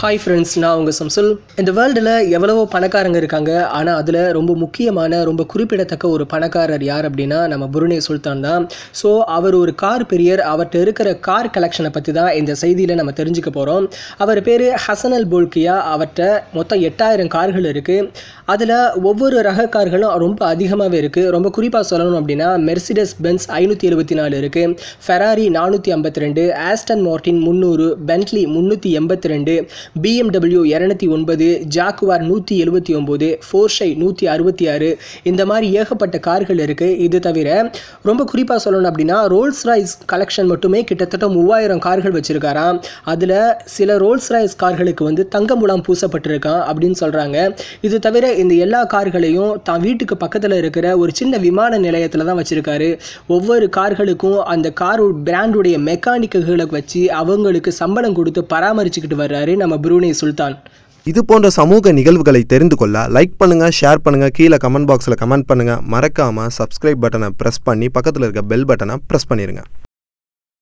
Hi friends நான் உங்கள் சம்சுல். இந்த வேர்ல்டில் எவ்வளவோ பணக்காரங்க இருக்காங்க ஆனால் அதில் ரொம்ப முக்கியமான ரொம்ப குறிப்பிடத்தக்க ஒரு பணக்காரர் யார் அப்படின்னா நம்ம புருனே சுல்தான் தான். ஸோ அவர் ஒரு கார் பெரியர் அவர்கிட்ட இருக்கிற கார் கலெக்ஷனை பற்றி தான் இந்த செய்தியில் நம்ம தெரிஞ்சுக்க போகிறோம் அவர் பேர் ஹசன் அல் போல்கியா அவர்கிட்ட மொத்தம் எட்டாயிரம் கார்கள் இருக்குது அதில் ஒவ்வொரு ரக கார்களும் ரொம்ப அதிகமாகவே இருக்குது ரொம்ப குறிப்பாக சொல்லணும் அப்படின்னா மெர்சிடஸ் பென்ஸ் ஐநூற்றி எழுபத்தி நாலு இருக்குது ஃபெராரி நானூற்றி ஐம்பத்தி ரெண்டு ஆஸ்டன் மார்டின் முந்நூறு பென்ட்லி முந்நூற்றி எண்பத்தி ரெண்டு பிஎம்டபிள்யூ இரநூத்தி ஒன்பது ஜாக்குவார் நூற்றி எழுபத்தி ஒம்பது ஃபோர்ஷை நூற்றி அறுபத்தி ஆறு. இந்த மாதிரி ஏகப்பட்ட கார்கள் இருக்குது இது தவிர ரொம்ப குறிப்பாக சொல்லணும் அப்படின்னா ரோல்ஸ் ராய்ஸ் கலெக்ஷன் மட்டுமே கிட்டத்தட்ட மூவாயிரம் கார்கள் வச்சுருக்காராம். அதில் சில ரோல்ஸ் ராய்ஸ் கார்களுக்கு வந்து தங்க முலாம் பூசப்பட்டிருக்கான் அப்படின்னு சொல்கிறாங்க இது தவிர இந்த எல்லா கார்களையும் தான் வீட்டுக்கு பக்கத்தில் இருக்கிற ஒரு சின்ன விமான நிலையத்தில் தான் வச்சுருக்காரு. ஒவ்வொரு கார்களுக்கும் அந்த கார் பிராண்டுடைய மெக்கானிக்குகளை வச்சு அவங்களுக்கு சம்பளம் கொடுத்து பராமரிச்சுக்கிட்டு வர்றாரு நம்ம புரூனே சுல்தான். இது போன்ற சமூக நிகழ்வுகளை தெரிந்து கொள்ள லைக் பண்ணுங்க ஷேர் பண்ணுங்க கீழே கமெண்ட் பாக்ஸில் கமெண்ட் பண்ணுங்க. மறக்காம சப்ஸ்கிரைப் பட்டனை ப்ரெஸ் பண்ணி பக்கத்தில் இருக்க பெல் பட்டனை ப்ரெஸ் பண்ணிடுங்க